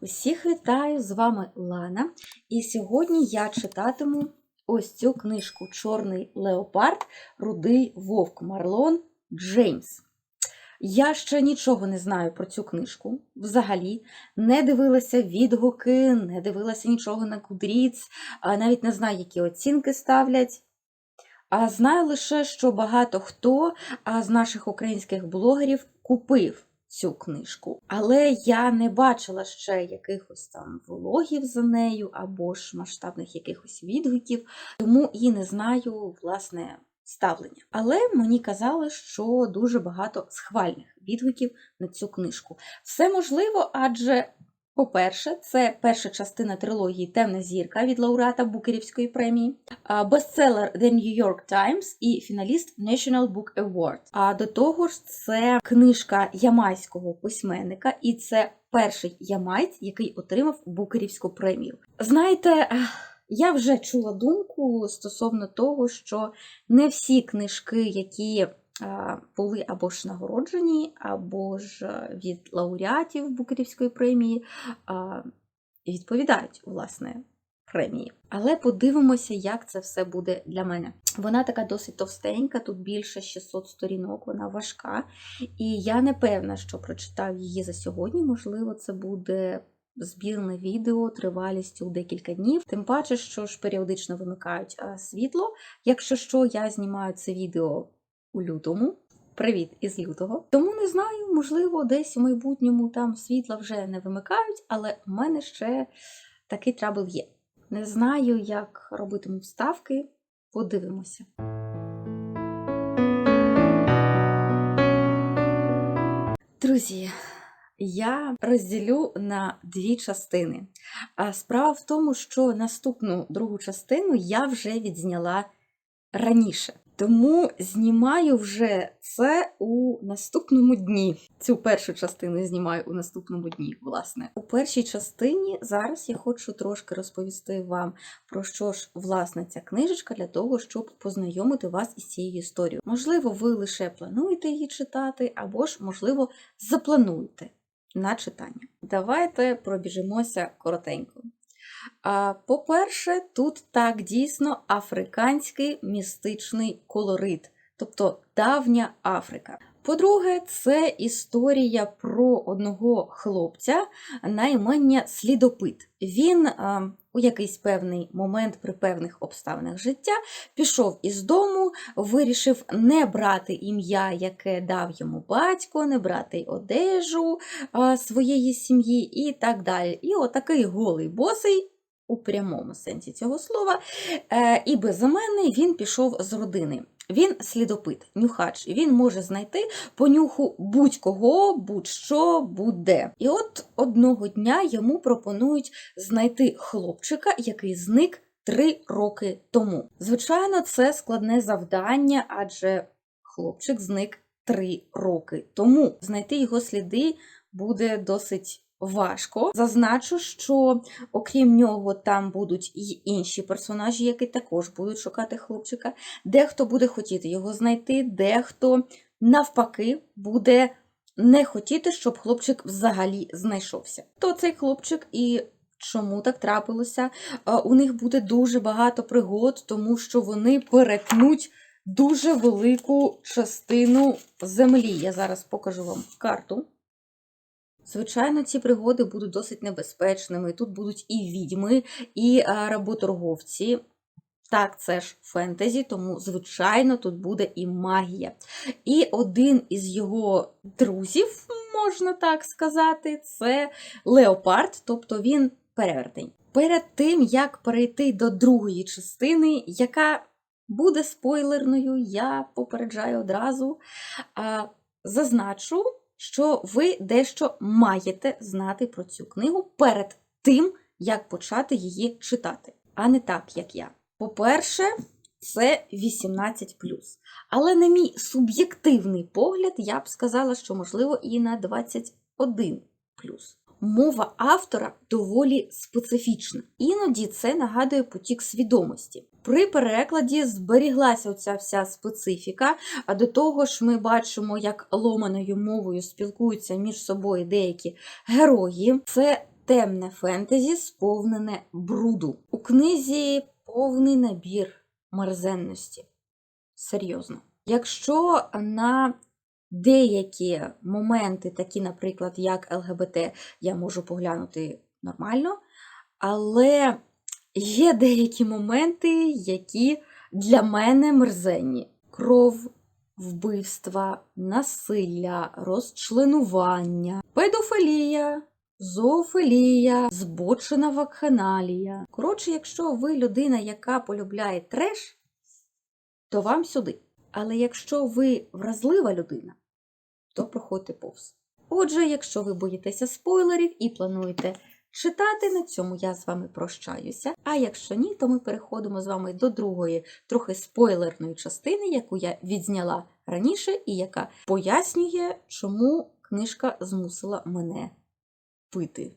Усіх вітаю! З вами Лана. І сьогодні я читатиму ось цю книжку Чорний леопард, Рудий Вовк Марлон Джеймс. Я ще нічого не знаю про цю книжку взагалі. Не дивилася відгуки, не дивилася нічого на а навіть не знаю, які оцінки ставлять. А знаю лише, що багато хто з наших українських блогерів купив цю книжку. Але я не бачила ще якихось там влогів за нею або ж масштабних якихось відгуків, тому і не знаю власне ставлення. Але мені казали, що дуже багато схвальних відгуків на цю книжку. Все можливо, адже. По-перше, це перша частина трилогії Темна зірка від лауреата Букерівської премії, бестселер The New York Times і фіналіст National Book Award. А до того ж, це книжка ямайського письменника, і це перший ямайць, який отримав Букерівську премію. Знаєте, я вже чула думку стосовно того, що не всі книжки, які були або ж нагороджені, або ж е, від лауреатів Букерівської премії відповідають власне премії. Але подивимося, як це все буде для мене. Вона така досить товстенька, тут більше 600 сторінок, вона важка. І я не певна, що прочитаю її за сьогодні. Можливо, це буде. Збірне відео тривалістю декілька днів, тим паче, що ж періодично вимикають світло. Якщо що, я знімаю це відео у лютому. Привіт із лютого. Тому не знаю, можливо, десь у майбутньому там світла вже не вимикають, але в мене ще такий трабл є. Не знаю, як робитиму вставки. Подивимося. Друзі, я розділю на дві частини. Справа в тому, що наступну другу частину я вже відзняла раніше. Тому знімаю вже це у наступному дні. Цю першу частину знімаю у наступному дні, власне. У першій частині зараз я хочу трошки розповісти вам про що ж власне ця книжечка для того, щоб познайомити вас із цією історією. Можливо, ви лише плануєте її читати, або ж, можливо, заплануєте на читання. Давайте пробіжимося коротенько. По-перше, тут так дійсно африканський містичний колорит, тобто давня Африка. По-друге, це історія про одного хлопця на імення Слідопит. Він а, у якийсь певний момент при певних обставинах життя пішов із дому, вирішив не брати ім'я, яке дав йому батько, не брати одежу а, своєї сім'ї і так далі. І отакий голий босий у прямому сенсі цього слова, е, і безіменний він пішов з родини. Він слідопит, нюхач, він може знайти по нюху будь-кого, будь-що, будь-де. І от одного дня йому пропонують знайти хлопчика, який зник три роки тому. Звичайно, це складне завдання, адже хлопчик зник три роки тому. Знайти його сліди буде досить важко. Зазначу, що окрім нього там будуть і інші персонажі, які також будуть шукати хлопчика. Дехто буде хотіти його знайти, дехто навпаки буде не хотіти, щоб хлопчик взагалі знайшовся. То цей хлопчик і. Чому так трапилося? У них буде дуже багато пригод, тому що вони перетнуть дуже велику частину землі. Я зараз покажу вам карту. Звичайно, ці пригоди будуть досить небезпечними. Тут будуть і відьми, і работорговці. Так, це ж фентезі, тому, звичайно, тут буде і магія. І один із його друзів, можна так сказати, це Леопард, тобто він перевертень. Перед тим, як перейти до другої частини, яка буде спойлерною, я попереджаю одразу, зазначу що ви дещо маєте знати про цю книгу перед тим, як почати її читати, а не так, як я. По-перше, це 18. Але на мій суб'єктивний погляд, я б сказала, що, можливо, і на 21. Мова автора доволі специфічна. Іноді це нагадує потік свідомості. При перекладі зберіглася оця вся специфіка, а до того ж ми бачимо, як ломаною мовою спілкуються між собою деякі герої. Це темне фентезі, сповнене бруду. У книзі повний набір мерзенності. Серйозно. Якщо на деякі моменти, такі, наприклад, як ЛГБТ, я можу поглянути нормально, але є деякі моменти, які для мене мерзенні. Кров, вбивства, насилля, розчленування, педофілія, зоофілія, збочена вакханалія. Коротше, якщо ви людина, яка полюбляє треш, то вам сюди. Але якщо ви вразлива людина, то проходьте повз. Отже, якщо ви боїтеся спойлерів і плануєте читати, на цьому я з вами прощаюся. А якщо ні, то ми переходимо з вами до другої, трохи спойлерної частини, яку я відзняла раніше, і яка пояснює, чому книжка змусила мене пити.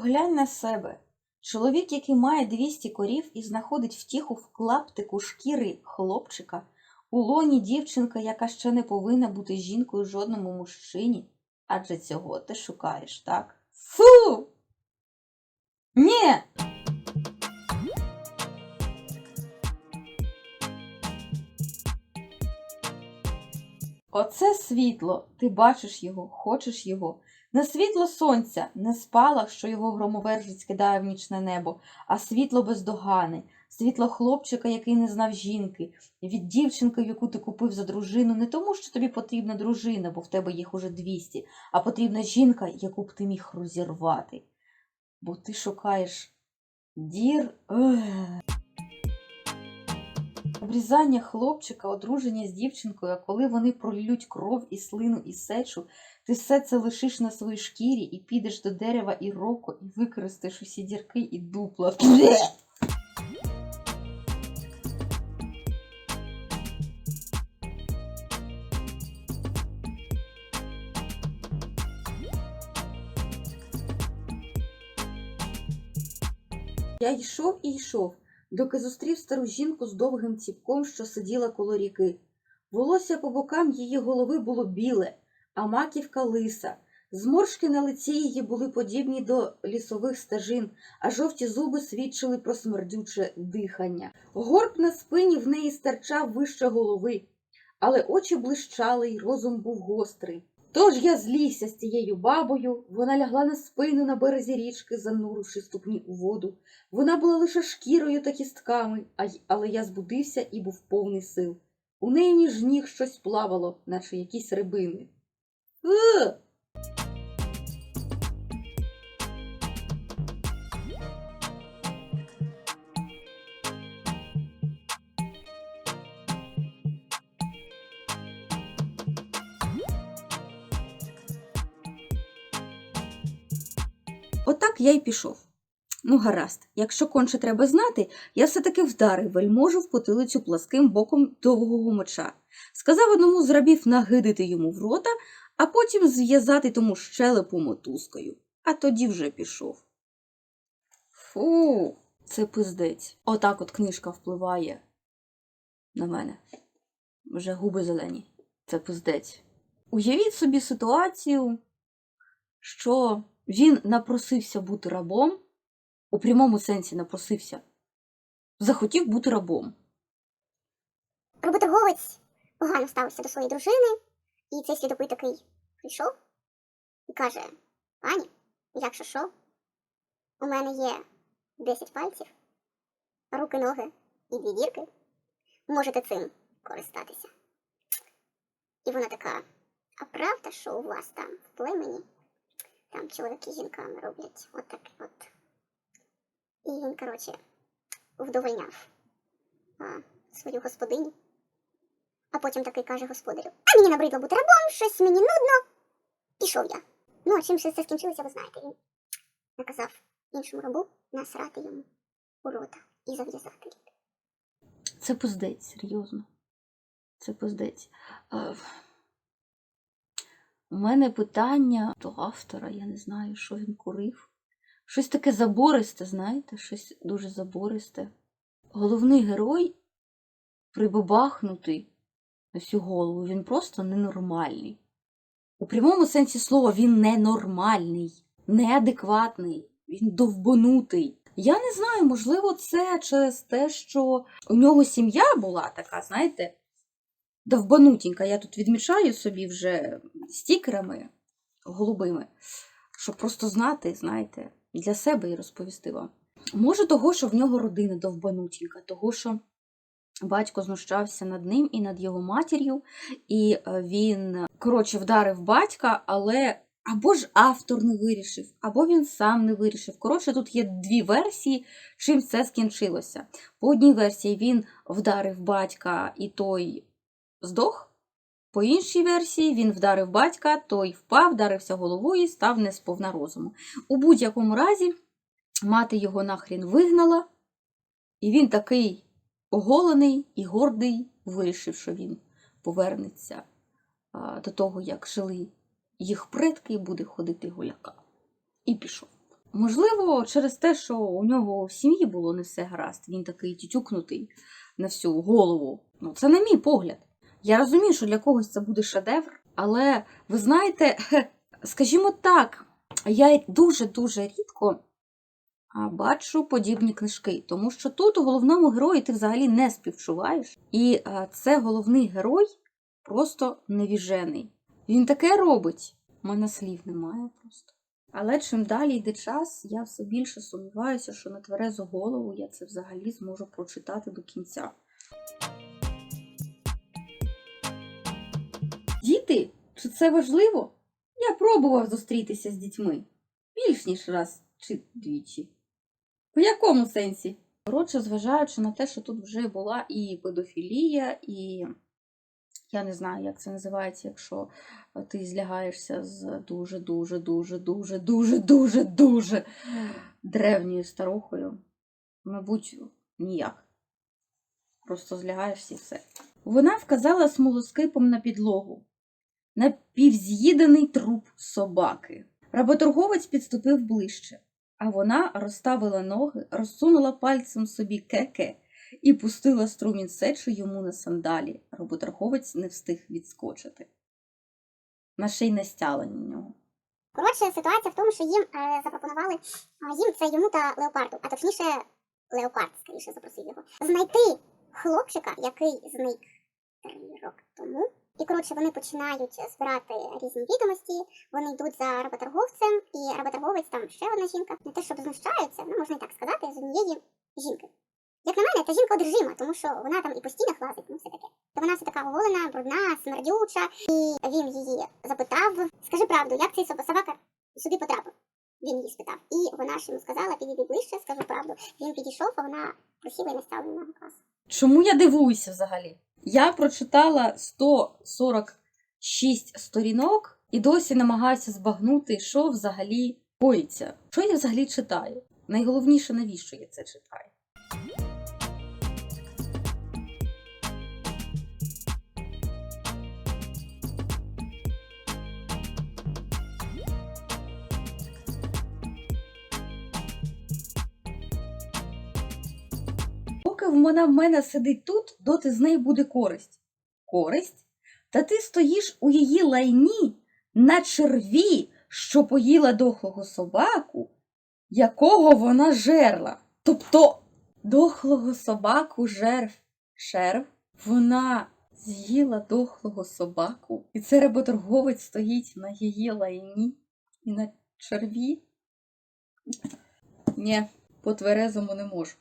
Поглянь на себе. Чоловік, який має 200 корів і знаходить втіху в клаптику шкіри хлопчика, у лоні дівчинка, яка ще не повинна бути жінкою жодному мужчині. Адже цього ти шукаєш, так? Фу! Ні! Оце світло, ти бачиш його, хочеш його. Не світло сонця, не спалах, що його громовержець кидає в нічне небо, а світло бездогани, світло хлопчика, який не знав жінки, від дівчинки, яку ти купив за дружину, не тому, що тобі потрібна дружина, бо в тебе їх уже 200, а потрібна жінка, яку б ти міг розірвати. Бо ти шукаєш дір. Обрізання хлопчика, одруження з дівчинкою, а коли вони пролють кров і слину і сечу, ти все це лишиш на своїй шкірі і підеш до дерева і року, і використаєш усі дірки і дупла. Я йшов і йшов, доки зустрів стару жінку з довгим ціпком, що сиділа коло ріки. Волосся по бокам її голови було біле, а маківка лиса. Зморшки на лиці її були подібні до лісових стежин, а жовті зуби свідчили про смердюче дихання. Горб на спині в неї стирчав вище голови, але очі блищали й розум був гострий. Тож я злігся з цією бабою, вона лягла на спину на березі річки, зануривши ступні у воду. Вона була лише шкірою та кістками, але я збудився і був повний сил. У неї між ніг щось плавало, наче якісь рибини. Отак я й пішов. Ну, гаразд, якщо конче треба знати, я все-таки вдарив вельможу в потилицю пласким боком довгого меча. Сказав одному з рабів нагидити йому в рота, а потім зв'язати тому щелепу мотузкою. А тоді вже пішов. Фу, це пиздець. Отак от книжка впливає на мене. Вже губи зелені. Це пиздець. Уявіть собі ситуацію, що він напросився бути рабом, у прямому сенсі напросився, захотів бути рабом. Роботорговець погано ставився до своєї дружини, і цей слідопит такий прийшов і каже: Пані, якщо що, у мене є 10 пальців, руки, ноги і дві дірки. Можете цим користатися. І вона така: а правда, що у вас там в племені? Там чоловіки з жінками роблять от от. І він, коротше, вдовольняв а, свою господиню. А потім такий каже господарю: А мені набридло бути рабом, щось мені нудно. Пішов я. Ну, а чим все це скінчилося, ви знаєте. Він наказав іншому рабу насрати йому у рота і зав'язати рік. Це пиздець, серйозно. Це пиздець. У мене питання до автора, я не знаю, що він курив, Щось таке забористе, знаєте, щось дуже забористе. Головний герой прибабахнутий на всю голову, він просто ненормальний. У прямому сенсі слова він ненормальний, неадекватний, він довбанутий. Я не знаю, можливо, це через те, що у нього сім'я була така, знаєте, довбанутенька. Я тут відмічаю собі вже стікерами голубими, щоб просто знати, знаєте, для себе і розповісти вам. Може, того, що в нього родина довбанутенька, того, що батько знущався над ним і над його матір'ю, і е, він, коротше, вдарив батька, але або ж автор не вирішив, або він сам не вирішив. Коротше, тут є дві версії, чим це скінчилося. По одній версії він вдарив батька, і той здох. По іншій версії він вдарив батька, той впав, вдарився головою і став не сповна розуму. У будь-якому разі мати його нахрін вигнала, і він такий оголений і гордий вирішив, що він повернеться до того, як жили їх предки, і буде ходити гуляка. І пішов. Можливо, через те, що у нього в сім'ї було не все гаразд, він такий тютюкнутий на всю голову. Ну, це на мій погляд. Я розумію, що для когось це буде шедевр, але ви знаєте, скажімо так, я дуже-дуже рідко бачу подібні книжки, тому що тут у головному герої ти взагалі не співчуваєш. І це головний герой просто невіжений. Він таке робить. У мене слів немає просто. Але чим далі йде час, я все більше сумніваюся, що на тверезу голову я це взагалі зможу прочитати до кінця. Діти, чи це важливо? Я пробував зустрітися з дітьми більш ніж раз чи двічі. В якому сенсі? Коротше, зважаючи на те, що тут вже була і педофілія, і я не знаю, як це називається, якщо ти злягаєшся з дуже, дуже, дуже, дуже, дуже, дуже, дуже древньою старухою. Мабуть, ніяк. Просто злягаєшся і все. Вона вказала смолоскипом на підлогу. Напівз'їдений труп собаки. Работорговець підступив ближче, а вона розставила ноги, розсунула пальцем собі кеке і пустила струмінь сечі йому на сандалі. Работорговець не встиг відскочити. На ще й настяла на нього. Коротше, ситуація в тому, що їм е, запропонували їм це йому та леопарду, а точніше, леопард, скоріше запросив його, знайти хлопчика, який зник три роки тому. І коротше вони починають збирати різні відомості. Вони йдуть за работорговцем, і работорговець там ще одна жінка. Не те, щоб знущаються, ну можна і так сказати, з однієї жінки. Як на мене, та жінка одержима, тому що вона там і постійно хлазить, ну все таке. То вона все така оголена, брудна, смердюча, і він її запитав: скажи правду, як цей собака сюди потрапив? Він її спитав. І вона ж йому сказала, підійди ближче, скажу правду. Він підійшов, а вона просіла і настала на нього клас. Чому я дивуюся взагалі? Я прочитала 146 сторінок і досі намагаюся збагнути, що взагалі коїться. Що я взагалі читаю? Найголовніше, навіщо я це читаю? Вона в мене сидить тут, доти з неї буде користь. Користь? Та ти стоїш у її лайні на черві, що поїла дохлого собаку, якого вона жерла. Тобто дохлого собаку жерв шерв, вона з'їла дохлого собаку, і це работорговець стоїть на її лайні і на черві. Ні, по тверезому не можу.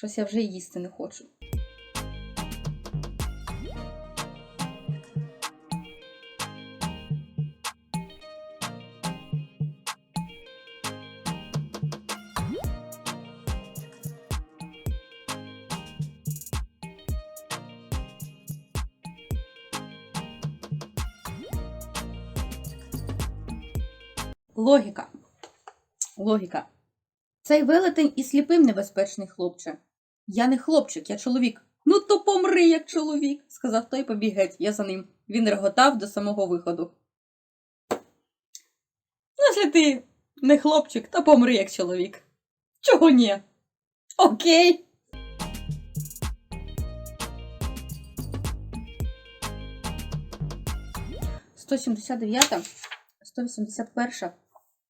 Щось я вже їсти не хочу. Логіка. Логіка. Цей велетень і сліпим небезпечний хлопче. Я не хлопчик, я чоловік. Ну то помри, як чоловік, сказав той побіг геть, я за ним. Він реготав до самого виходу. Ну, ти Не хлопчик, та помри як чоловік. Чого ні? Окей. Сто сімдесят дев'ята, сто вісімдесят перша.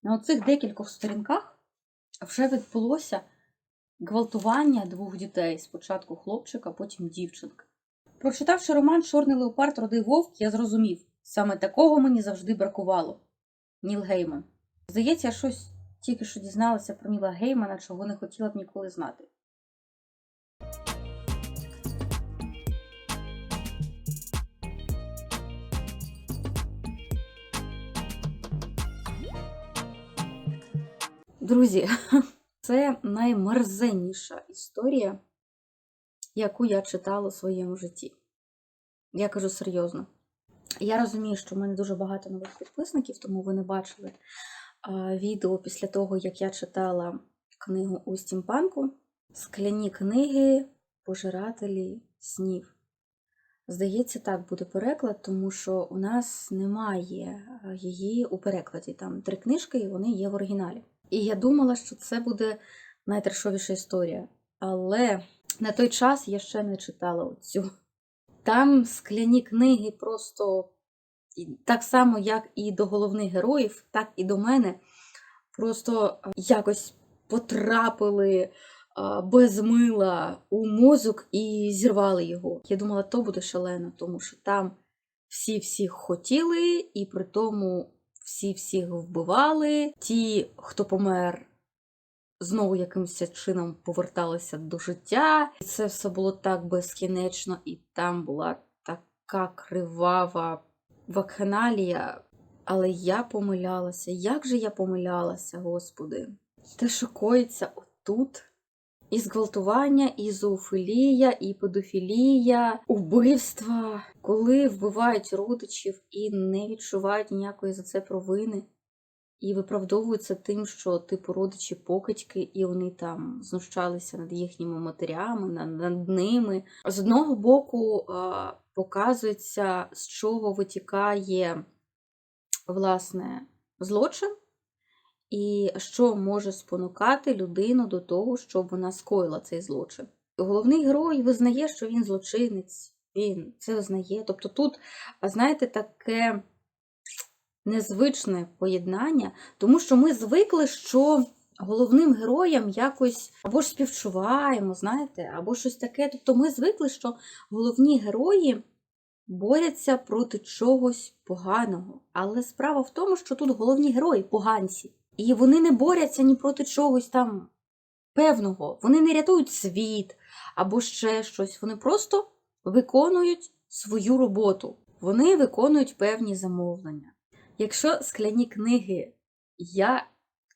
На оцих декількох сторінках вже відбулося гвалтування двох дітей. Спочатку хлопчика, потім дівчинка. Прочитавши роман Чорний леопард родий вовк, я зрозумів, саме такого мені завжди бракувало. Ніл Гейман. Здається, я щось тільки що дізналася про Ніла Геймана, чого не хотіла б ніколи знати. Друзі, це наймерзенніша історія, яку я читала у своєму житті. Я кажу серйозно. Я розумію, що в мене дуже багато нових підписників, тому ви не бачили а, відео після того, як я читала книгу у стімпанку Скляні книги Пожирателі снів. Здається, так буде переклад, тому що у нас немає її у перекладі. Там три книжки, і вони є в оригіналі. І я думала, що це буде найтрешовіша історія. Але на той час я ще не читала оцю. Там скляні книги просто так само, як і до головних героїв, так і до мене, просто якось потрапили без мила у мозок і зірвали його. Я думала, то буде шалено, тому що там всі всіх хотіли, і при тому всі всіх вбивали. Ті, хто помер, знову якимось чином поверталися до життя. І це все було так безкінечно, і там була така кривава вакханалія. Але я помилялася. Як же я помилялася, Господи? Те, що коїться отут. І зґвалтування, і зоофілія, і педофілія, убивства, коли вбивають родичів і не відчувають ніякої за це провини, і виправдовуються тим, що типу родичі покидьки, і вони там знущалися над їхніми матерями, над, над ними. З одного боку показується, з чого витікає власне злочин. І що може спонукати людину до того, щоб вона скоїла цей злочин. Головний герой визнає, що він злочинець, він це визнає. Тобто тут, знаєте, таке незвичне поєднання, тому що ми звикли, що головним героям якось або ж співчуваємо, знаєте, або щось таке. Тобто ми звикли, що головні герої борються проти чогось поганого. Але справа в тому, що тут головні герої поганці. І вони не борються ні проти чогось там певного. Вони не рятують світ або ще щось. Вони просто виконують свою роботу. Вони виконують певні замовлення. Якщо скляні книги я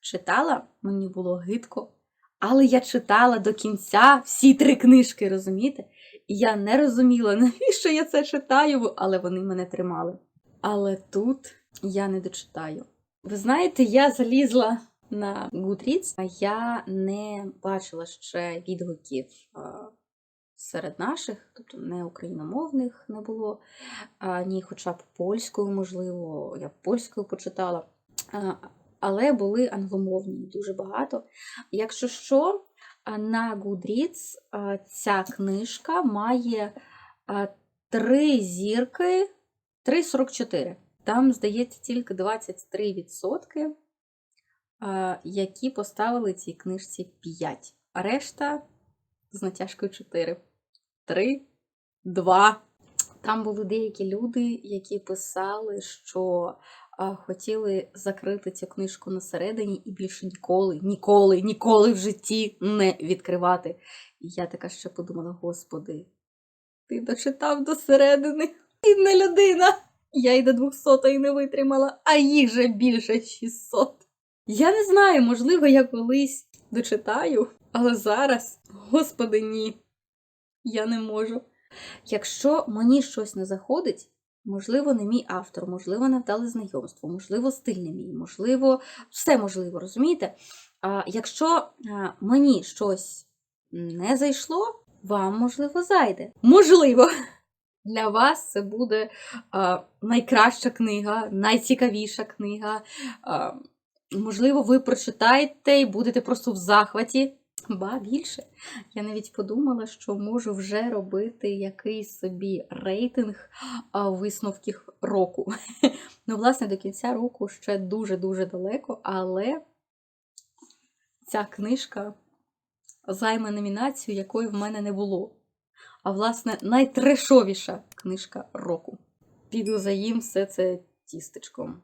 читала, мені було гидко, але я читала до кінця всі три книжки, розумієте? І я не розуміла, навіщо я це читаю, але вони мене тримали. Але тут я не дочитаю. Ви знаєте, я залізла на Goodreads, а я не бачила ще відгуків серед наших, тобто не україномовних не було, ні, хоча б польською, можливо, я польською почитала. Але були англомовні дуже багато. Якщо що, на Goodreads ця книжка має три зірки, 3,44. Там, здається, тільки 23%, які поставили цій книжці 5. А решта з натяжкою 4. 3, 2. Там були деякі люди, які писали, що хотіли закрити цю книжку на середині і більше ніколи, ніколи, ніколи в житті не відкривати. І я така ще подумала: Господи, ти дочитав до середини, бідна людина. Я й до 200 не витримала, а їх же більше 600. Я не знаю, можливо, я колись дочитаю, але зараз, господи, ні. Я не можу. Якщо мені щось не заходить, можливо, не мій автор, можливо, невдале знайомство, можливо, стиль не мій, можливо, все можливо, розумієте? А якщо мені щось не зайшло, вам, можливо, зайде. Можливо. Для вас це буде а, найкраща книга, найцікавіша книга, а, Можливо, ви прочитаєте і будете просто в захваті. Ба більше. Я навіть подумала, що можу вже робити якийсь собі рейтинг а, висновків року. Ну, власне, до кінця року ще дуже-дуже далеко, але ця книжка займе номінацію, якої в мене не було. А власне, найтрешовіша книжка року. Піду заїм все це тістечком.